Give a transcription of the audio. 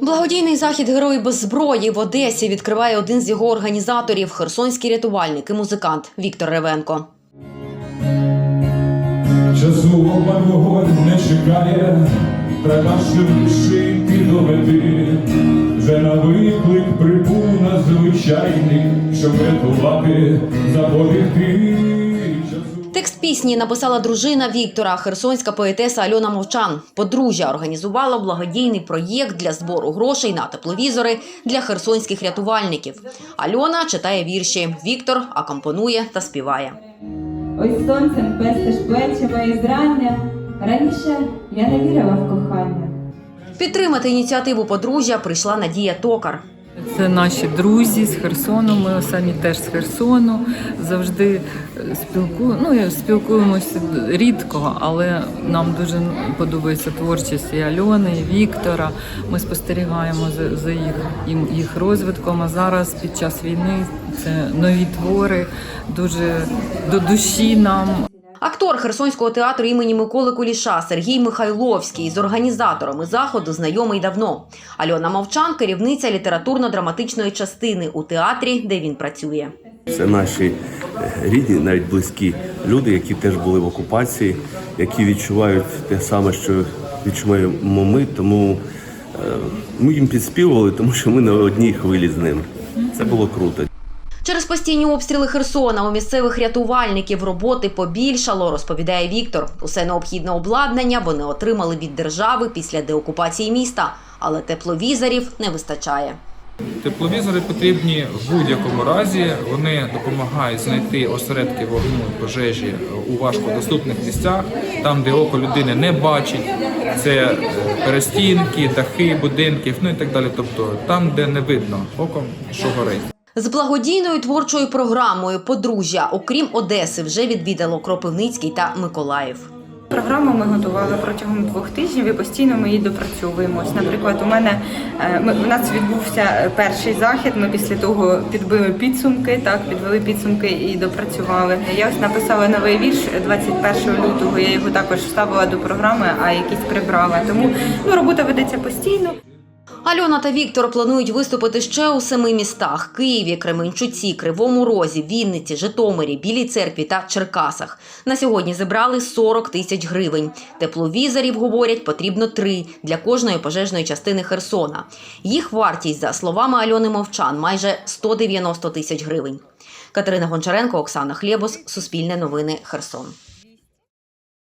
Благодійний захід Герої без зброї в Одесі відкриває один з його організаторів херсонський рятувальник і музикант Віктор Ревенко. Часу вогонь не чекає, треба швидше йти до мети. Вже на виклик прибув надзвичайний, щоб рятувати, запобігти пісні написала дружина Віктора, херсонська поетеса Альона Мовчан. Подружжя організувала благодійний проєкт для збору грошей на тепловізори для херсонських рятувальників. Альона читає вірші. Віктор акомпонує та співає. Ось сонцем пестиш плечі мої зрання. Раніше я не вірила в кохання. Підтримати ініціативу подружжя прийшла Надія Токар. Це наші друзі з Херсону. Ми самі теж з Херсону. Завжди спілку... ну, спілкуємося рідко, але нам дуже подобається творчість і Альони, і Віктора. Ми спостерігаємо за, за їх, їх розвитком. А зараз під час війни це нові твори, дуже до душі нам. Актор Херсонського театру імені Миколи Куліша Сергій Михайловський з організаторами заходу знайомий давно. Альона Мовчан керівниця літературно-драматичної частини у театрі, де він працює. Це наші е, рідні, навіть близькі люди, які теж були в окупації, які відчувають те саме, що відчуваємо ми. Тому е, ми їм підспівували, тому що ми на одній хвилі з ними. Це було круто. Через постійні обстріли Херсона у місцевих рятувальників роботи побільшало, розповідає Віктор. Усе необхідне обладнання вони отримали від держави після деокупації міста, але тепловізорів не вистачає. Тепловізори потрібні в будь-якому разі. Вони допомагають знайти осередки вогню пожежі у важкодоступних місцях, там, де око людини не бачить. Це е, перестінки, дахи будинків, ну і так далі. Тобто там, де не видно оком, що горить. З благодійною творчою програмою подружжя, окрім Одеси, вже відвідало Кропивницький та Миколаїв. Програму ми готували протягом двох тижнів і постійно ми її допрацьовуємо. Наприклад, у мене е, ми, у нас відбувся е, перший захід. Ми після того підбили підсумки, так підвели підсумки і допрацювали. Я ось написала новий вірш 21 лютого. Я його також вставила до програми, а якийсь прибрала. Тому ну робота ведеться постійно. Альона та Віктор планують виступити ще у семи містах: Києві, Кременчуці, Кривому Розі, Вінниці, Житомирі, Білій церкві та Черкасах. На сьогодні зібрали 40 тисяч гривень. Тепловізорів говорять, потрібно три для кожної пожежної частини Херсона. Їх вартість, за словами Альони Мовчан, майже 190 тисяч гривень. Катерина Гончаренко, Оксана Хлєбос, Суспільне новини, Херсон.